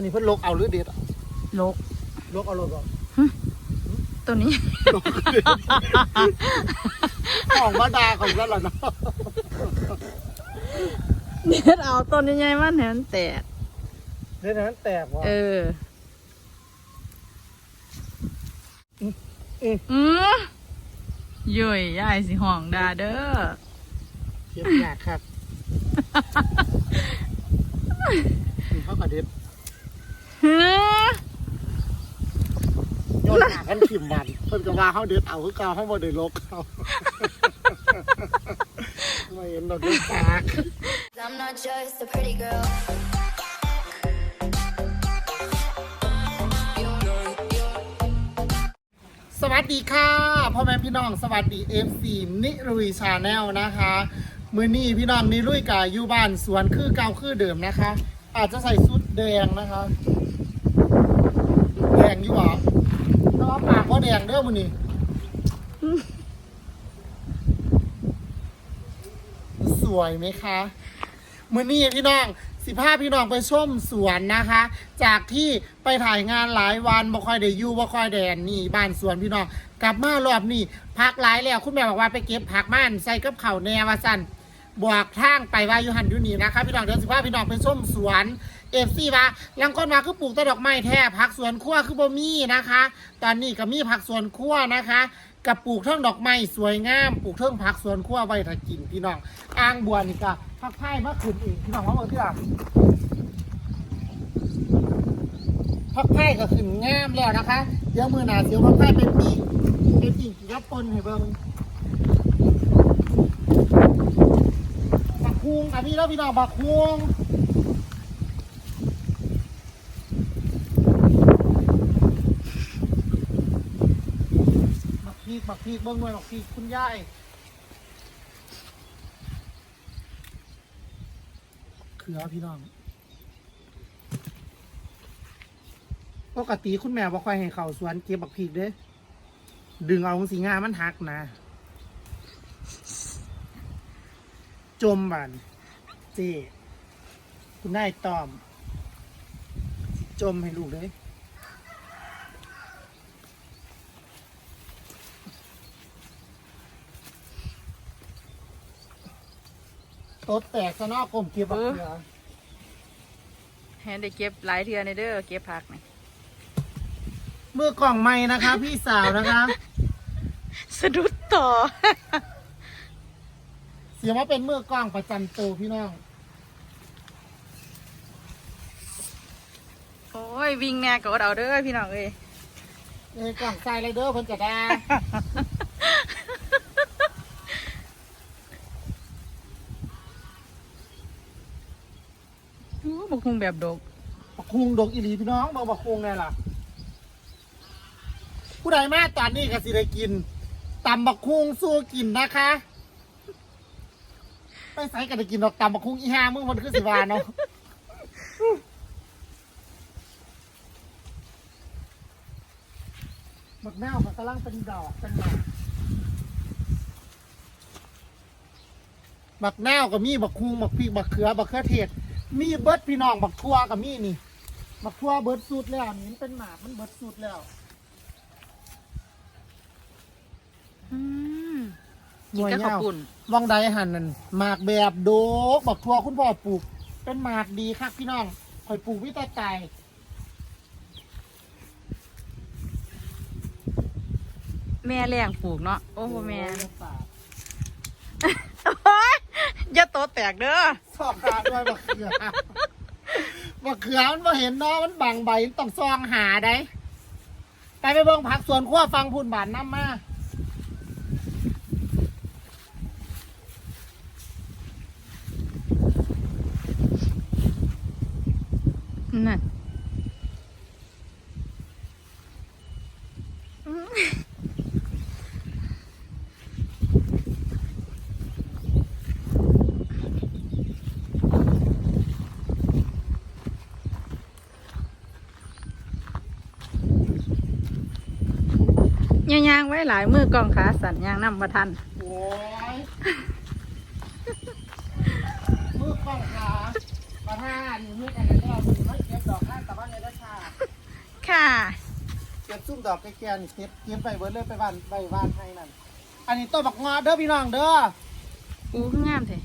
นนี้เพิ่นลกเอาหรือเด็ดเอาลกลกเอาลกเอาตัวนี้ ลกเอาเด็ดของมาดาของนั่นแหละเนาะเด็ดเอาต้นใหญ่ๆมันเห็นแตกเด็ดนั้นแตกว่ะเอออืมอืมย่อยยายสิห้องดาเด้อเทียบยากครับนี่เขากระเด็ด ฮึโยนหากันขิมมันเพิ่นก็ว่าเขาเด็ดเอาคือเก่าเขาบ่ได้ลกเอาไม่เห็นดอกเด็ดปาก I'm not just a pretty girl. สวัสดีค่ะพ่อแม่พี่น้องสวัสดีเอฟซีนิรุยชาแนลนะคะ มือนี้พี่น้องนิรุยกับอยู่บ้านสวนคือเก่าคือเดิมนะคะ อาจจะใส่ชุดแดงนะคะแด งอยู่หรอแต่ว่าปากก็แดงเด้อมือนี้สวยไหมคะมือนี้พี่น้องสิพาพี่น้องไปชมสวนนะคะ จากที่ไปถ่ายงานหลายวันบ่ค่อยได้อยู่บ่ค่อยแดนนี่บ้านสวนพี่น้องกลับมารอบนี้พักหลายแล้วคุณแม่บอกว่าไปเก็บผักม่านใส่กับเข่าแนวว่าสั่น บอกทางไปว่าอยู่หันอยู่นี่นะคะพี่น้องเดี๋ยวสิพาพี่น้องไปชมสวนเอฟซีว่าลังก้นมาคือปลูกแต้ดอกไม้แท้ผักสวนครัวคือบ่มีนะคะ ตอนนี้ก็มีผักสวนครัวนะคะกับปลูกเทิงดอกไม้สวยงามปลูกเทิงผักสวนครัวไว้ถ้ากินพี่น้องอ่างบัวนี่ก็ผักไผ่มาขึ้นเองพี่น้องว่าเบิ่งที่ล่ะผักไผ่ก็ขึ้นงามแล้วนะคะ เดี๋ยวมือหนาเสียวผักไผ่เป็นปีเป็นปีกกี่กับปนให้เบิ่งบักคุง อันนี้แล้วพี่น้องบักคุงบักพีกบักพีกเบิ่งหน่อยบักพีกคุณยายเขือพี่น้องปกติคุณแม่บ่ค่อยให้เขาสวนเก็บบักพริกเด้ดึงเอาสีงามันหักนะ จมบัน เจคุณนายตอม จมให้ลูกเลยตดแตกซะเนอกกลมเก็บบักเขือเห็นได้เก็บหลายเทือในเด้อเก็บผักนี่เมื่อกล่องไม้นะคะ พี่สาวนะคะ สะดุดต่อ เสียงว่าเป็นมือกล้องประจำตัวพี่น้อง โอ้ยวิ่งแน่ก็อดเอาเด้อพี่น้องเอ้ยเอ้ยกล่องใส่ไรเดอร์เพิ่นจะได้อู้บักคุงแบบดกบักคุงดกอีหลีพี่น้องบอกบักคุงไงล่ะ ผู้ใดมาตอนนี้ก็สิได้กินตำบักคุงสู้กินนะคะ ไปใส่กันได้กินดอกตำบักคุงอีห้ามึงมันคือสิวาเนาะบักแนวมันกำลังเป็นดอกเป็นหมากบักแนวก็มีบักคุงบักพริกบักเขือบักเขือเทศ มีเบิร์ดพี่น้องบักทั่วก็มีนี่ บักทั่วเบิร์ดสุดแล้วนี่มันเป็นหมากมันเบิร์ดสุดแล้ว อืม กินกับข้าวปุ่นวังใดหันนั่นหมากแบบโดกบักทั่วคุณพ่อปลูก เป็นหมากดีครับพี่น้องคอยปลูกวิตาไตแม่แรงปลูกเนาะโอ้โหแม่โอ้ยป่าโอ๊ยอย่าโตแตกเด้อซอกขาด้วยบักเขือบักเขือมันมาเห็นเนาะมันบังใบมันต้องซองหาได้ไปไปเบิ่งผักสวนครัวฟังพูนบานน้ำมา นั่นย่างไว้หลายมือกองขาสั่นย่างน้ำมาทันโอ้ยมือกองขาประธานมือกันแล้ว มือไม่เก็บดอกหน้าตะวันในค่ะ เก็บซุ่มดอกแก่ๆนี่เก็บเก็บไปเบิดเลยไปบ้านไปบ้านให้นั่น อันนี้ต้นบักเงาะเด้อพี่น้องเด้อ อู้คืองามเถอะ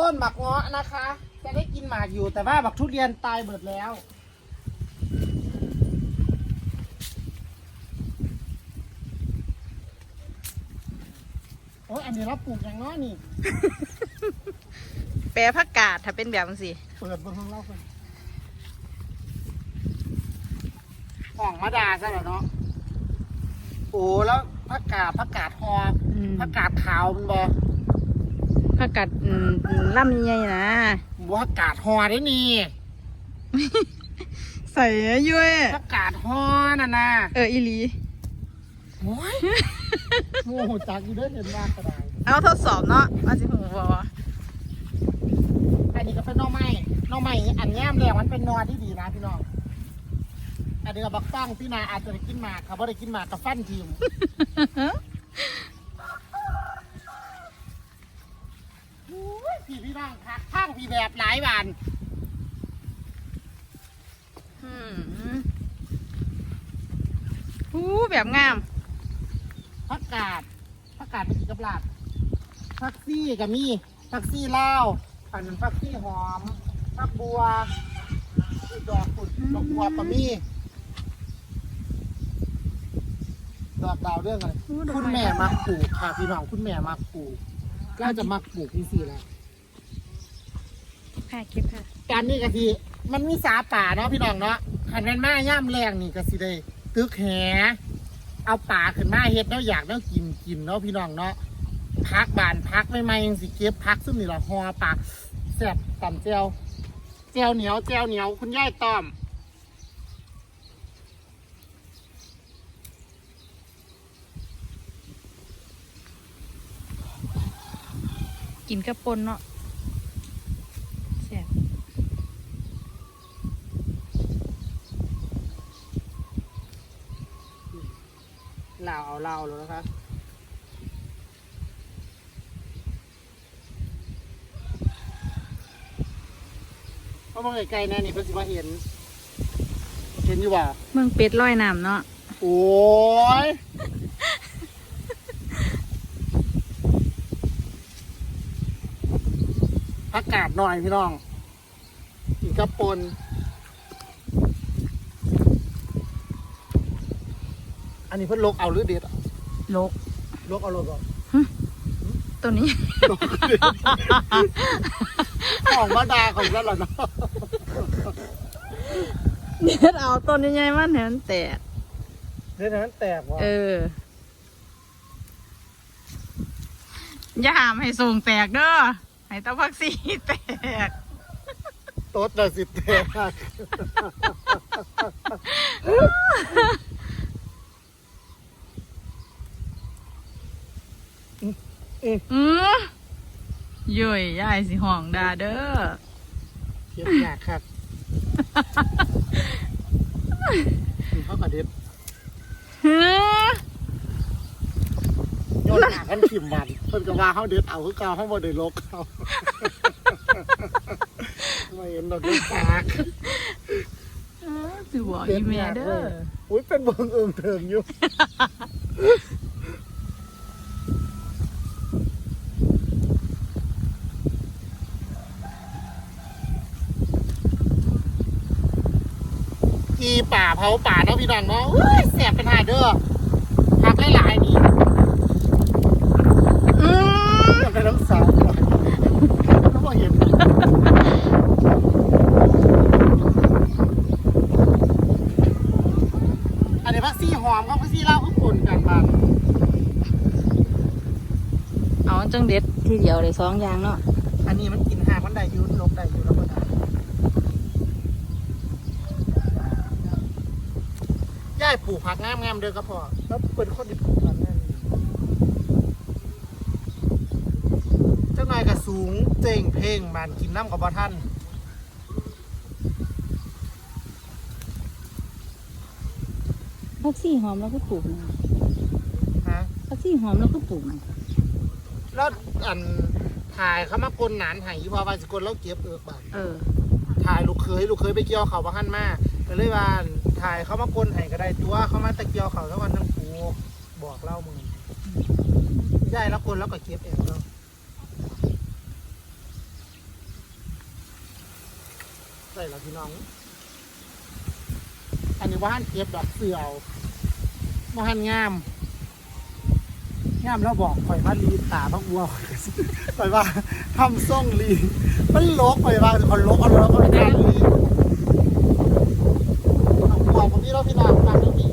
ต้นบักเงาะนะคะ จะได้กินหมากอยู่แต่ว่าบักทุเรียนตายเบิดแล้ว โอ้ยอันนี้เราปลูกอย่างน้อยนี่ แปรผักกาดถ้าเป็นแบบนี้สิเปิดเบนของเราคน ของมาดาซะแล้วเนาะโอ้แล้วผักกาดผักกาดหออืมผักกาดขาวมันบอผักกาดอืมอืมล่ำใหญ่ๆนะบัวผักกาดหอได้นี่ใส่ย้วยผักกาดหอน่ะนะเอออีหลี โอ้ยโง่จักอยู่เด้อเห็นว่ากระไดเอาทดสอบเนาะมาสิหูบออันนี้ก็เป็นหน่อไม้หน่อไม้อันแง้มแดงมันเป็นนอที่ดีนะพี่น้อง อันนี้ก็บักต้องพี่นาอาจจะได้กินหมากครับว่าได้กินหมากกับฟันทีมโอ้ยพี่พี่น้องคักข้างพี่แบบหลายบาน อืมอู้แบบงาม ผักกาดผักกาดเป็นสีกับลาบผักซี่กับมีผักซี่ลาวอันนั้นผักซี่หอมผักบัวดอกกุดดอกบัวปะมี ดอกดาวเรื่องอะไรอู้ดอกไม้คุณแม่มักปลูกค่ะพี่น้องคุณแม่มักปลูกก็จะมักปลูกที่สี่แหละค่ะเก็บค่ะการนี่ก็ทีมันมีสาป่าเนาะพี่น้องเนาะขันแม่นมาย่ำแรงนี่ก็สิได้ตึกแหเอาป่าขึ้นมาเฮ็ดแล้วอยากแล้วกินกินเนาะพี่น้องเนาะพักบานพักไม่ไม่ยังสิเก็บพักซึ่งนี่เราหอปากแซ่บต่ำเจียวเจียวเหนียวเจียวเหนียวคุณย่ายต้อม กินกระปนเนาะแซ่บลาวเอาลาวแล้วนะคะเพราะมองไกลๆแน่นี่เพิ่นสิมาเห็น เห็นอยู่ว่าเมืองเป็ดลอยน้ำเนาะ โอ้ย อากาศหน่อยพี่น้องอีกกระปนอันนี้เพิ่นลกเอาหรือเด็ดเอาโลกลกเอาลกเอาตัวนี้ของมาดาของแล้วเหรอเนาะเด็ดเอาต้นใหญ่ๆมันเห็นแตกเด็ดนั้นแตกว่ะเอออย่าหามให้ส่งแตกเด้อ ให้ตะพักสีแตกโต๊ดน่ะสิแตกอือยุ่ยยายสิห้องดาเด้อเทียบยากครับเขากระเด็ด ฮึโยนหากันขิมมันเพิ่นก็ว่าเขาเด็ดเอาคือเก่าเขาบ่ได้ลกเขาไม่เห็นดอกเด็ดปากสิบอกอีเมเด้ออุ้ยเป็นเบิ่งเอิงเถิงอยู่อีป่าเผาป่าเนาะพี่น้องเนาะเอ้ยแสบเป็นหาเด้อพักหลายๆนี่ อือ จะไปรักษาก่อนแล้วพอเห็นอันนี้พักซี่หอมกับพักซี่เหล้าก็ปนกันมา เอาจังเด็ดทีเดียวเลยสองอย่างเนาะอันนี้มันกินหากมันได้อยูลกได้อยูแล้วก็ได้ย่ายปลูกผักงามๆเด้อก็พอแล้วเป็นคนที่ปลูกผักงามเจ้านายก็สูงเจ่งเพ่งมันกินน้ำกับบ่ท่านพักซี่หอมแล้วก็ปลูกนะฮะพักซี่หอมแล้วก็ปลูกนะ แล้วอันถ่ายเขามากลหนานใหายพอไปสกลแล้วเก็บเอือกบาดเออ ถ่ายลูกเคยลูกเคยไปเกี่ยวเขาบ้านมาก็เลยว่าถ่ายเขามากลให้ก็ได้ตัวเขามาตะเกียวเขาแล้ววันทั้งปูบอกเล่ามึงได้แล้วคนแล้วก็เก็บเองเนาะใส่แล้วพี่น้อง อันนี้ว่าหันเก็บดอกเสือเอาว่าหันงาม งามแล้วบอกข่อยว่าลีตาพักวัวข่อยว่าทำส่งลีมันลกข่อยว่าคนลกเอาลกเอาด้านลีเอาหัวผมพี่เราพี่น้องฟังนี่พี่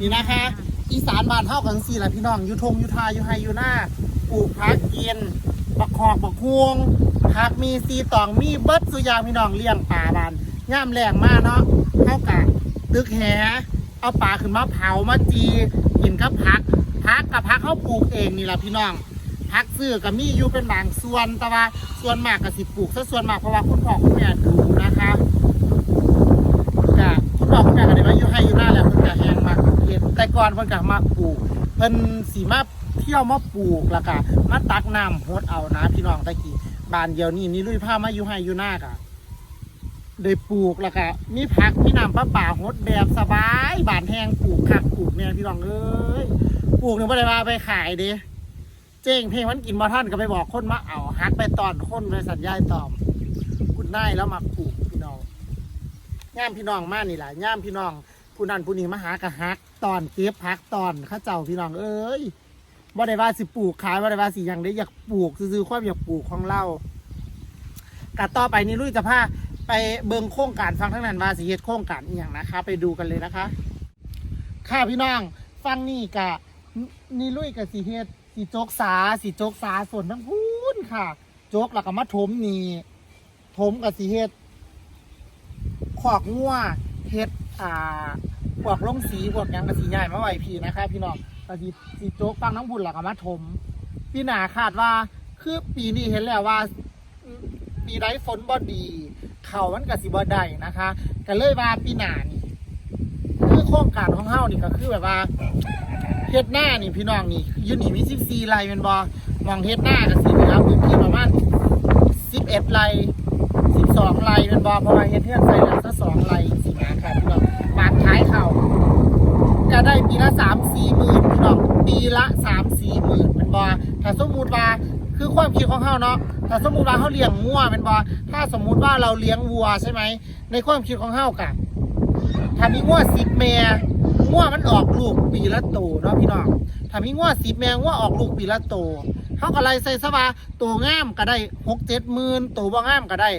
นี่นะคะ อีสานบ้านเท่ากันสี่แหละพี่น้องอยุทงอยุทาอยุไฮอยุหน้าปลูกพักเกินบักคอกบักฮวงผักมีซีตองมีเบิดสุยางพี่น้องเลี้ยงปลาบานย่ามแรงมากเนาะเท่ากะตึกแห เอาปลาขึ้นมาเผามาจีกินกับผักผักกับผักเขาปลูกเองนี่แหละพี่น้องผักซื้อกับมีอยู่เป็นบางส่วนแต่ว่าส่วนมากก็สิปลูกซะส่วนมากเพราะว่าคุณพ่อคุณแม่ดูนะคะจะคุณพ่อคุณแม่ก็ได้มาอยู่ให้อยู่หน้าแล้วเพิ่แหงมาเฮ็ดแต่ก่อนเพิ่นก็มาปลูกเพิ่นสีมาเที่ยวมาปลูกแล้วก็มาตักน้ำโฮดเอานะพี่น้องตะกี้บานเดียวนี่นี่ลุยผ้ามาอยู่ให้อยู่หน้ากะ ได้ปลูกแล้วก็มีผักมีน้ำประป่าหดแบบสบาย บานแห้งปลูกคักปลูกเนี่ยพี่น้องเอ้ยปลูกเนี่ยไม่ได้ว่าไปขายเด้เจ้งเพลงมันกินบ่ท่านก็ไปบอกคนมาเอาฮักไปตอนคนไปสัญญาตอมคุณนายแล้วมาปลูกพี่น้องย่ามพี่น้องมากนี่แหละย่ามพี่น้องผู้นั้นผู้นี้มาหากะฮักตอนเก็บพักตอนข้าเจ้าพี่น้องเอ้ยบ่ได้ว่าสิปลูกขายบ่ได้ว่าสิยังได้อยากปลูกซื้อความอยากปลูกของเรากะต่อไปนี่ลุยจะพา ไปเบิงโครงการฟังทั้งนั้นว่าสิเฮ็ดโครงการอีหยังนะคะ ไปดูกันเลยนะคะ ค่ะพี่น้องฟังนี่กะนี่ลุยกับสีเฮ็ดสีโจกสาสีโจกสาส่วนทั้งพูนค่ะ โจกแล้วก็มาถมนี่ถมกับสีเฮ็ดขอกงัวเฮ็ดอ่าพวกลงสีพวกยังกับสีใหญ่มาไหวพี่นะคะพี่น้องกับสีสีโจกฟังทั้งบุญแล้วก็มาถมพี่หนาคาดว่าคือปีนี้เห็นแล้วว่าปีไดฝนบ่ดี เขามันกับสิบ่ได้นะคะก็เลยว่าปีหน้านี่คือโครงการของเฮานี่ก็คือแบบว่าเฮ็ดหน้านี่พี่น้องนี่ยูนี่มี14ไร่แม่นบ่มองเฮ็ดหน้าก็สิเหลือพื้นที่ประมาณ11ไร่12ไร่แม่นบ่เพราะว่าเฮ็ดเทือนใส่แล้วซะ2ไร่สินะครับพี่น้องบาดทขายเขาจะได้ปีละ3-4หมื่นพี่น้องปีละ3-4หมื่นแม่นบ่ถ้าสมมติว่าคือความคิดของเฮาเนาะถ้าสมมุติว่าเฮาเลี้ยงงัวแม่นบ่ถ้าสมมุติว่าเราเลี้ยงวัวใช่ไหม ในความคิดของเฮากะถ้ามีง้วสิบแม่ง้วมันออกลูกปีละโตเนาะพี่น้อง ถ้ามีง้วสิบแม่ง้วออกลูกปีละโตเขาก็ไล่ใส่ซะว่าโตงามก็ได้หกเจ็ดหมื่นโตบ่งามก็ได้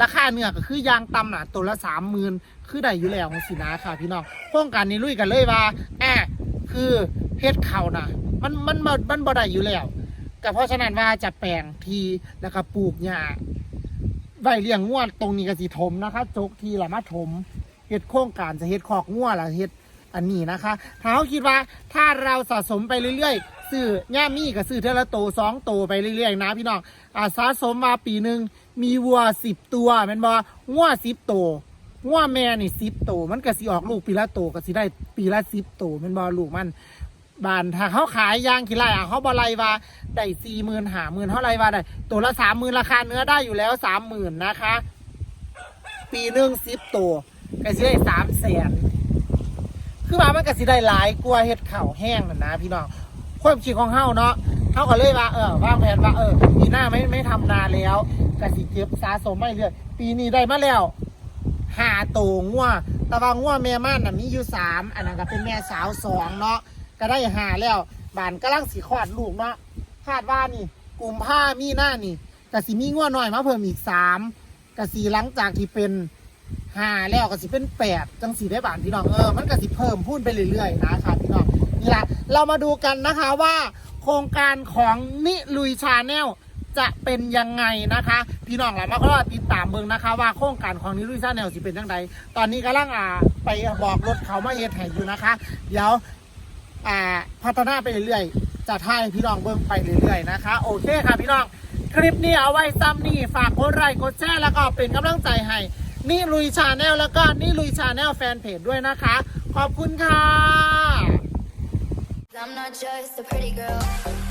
ราคาเนื้อก็คือยางต่ำน่ะตัวละสามหมื่นคือได้อยู่แล้วสินะค่ะพี่น้องโครงการนี้ลุยกันเลยว่าแอบคือเฮ็ดเขาน่ะมันมันมันบ่ได้อยู่แล้ว ก็เพราะฉะนั้นว่าจะแปลงทีแล้วก็ปลูกหญ้าไว้เลี้ยงงวดตรงนี้ก็สิถมนะคะจกทีละมาถมเฮ็ดโครงการจะเฮ็ดคอกงัวล่ะเฮ็ดอันนี้นะคะถ้าเขาคิดว่าถ้าเราสะสมไปเรื่อยๆซื้อย่ามีก็ซื้อเทอละโตสองโตไปเรื่อยๆนะพี่น้องอาสะสมมาปีหนึ่งมีวัวสิบตัวแม่นบ่งัวสิบโตงัวแม่นี่สิบโต มันก็สิออกลูกปีละโตก็สิได้ปีละสิบโตแม่นบ่ลูกมัน บานถ้าเขาขายยางขี้ไร่อะเขาบอไรว่าได้สี่หมื่นหาหมื่นเท่าไรว่าได้ตัวละสามหมื่นราคาเนื้อได้อยู่แล้วสามหมื่นนะคะ ปีหนึ่งสิบตัวก็สิได้สามแสนคือว่ามันก็สิได้หลายกลัวเฮ็ดเข้าแห้งนั่นะพี่น้องความคิดของเฮาเนาะเฮาก็เลยว่าเออวางแผนว่าเออปีหน้าไม่ไม่ทำนาแล้วก็สิเก็บสะสมไม่เรื่อยปีนี้ได้มาแล้วหาตัวงัวแต่ว่างัวแม่ม่านน่ะมีอยู่สามอันนั้นก็เป็นแม่สาวสองเนาะ ก็ได้หาแล้วบานกำลังสิคลอดลูกเนาะคาดว่านี่กลุ่มผ้ามีหน้านี่ก็สิมีงัวหน่อยมาเพิ่มอีกสามก็สีหลังจากที่เป็นห้าแล้วก็สิเป็นแปดจังสีได้บานพี่น้องเออมันก็สิเพิ่มพูนไปเรื่อยๆนะคะพี่น้องนี่แหละเรามาดูกันนะคะว่าโครงการของนิลุยชาแนลจะเป็นยังไงนะคะ พี่น้องเรามาก็ติดตามเบิ่งนะคะ ว่าโครงการของนิลุยชาแนลสิเป็นยังไงตอนนี้กำลังอ่าไปบอกรถเขามาเฮ็ดให้อยู่นะคะ เดี๋ยว อ่าพัฒนาไปเรื่อยๆจะท่ายพี่น้องเบิ่งไปเรื่อยๆนะคะ โอเคค่ะพี่น้องคลิปนี้เอาไว้ซ้ำนี่ฝากกดไลค์กดแชร์แล้วก็เป็นกำลังใจให้นี่ลุยชาแนลแล้วก็นี่ลุยชาแนลแฟนเพจด้วยนะคะ ขอบคุณค่ะ I'm not just a pretty girl.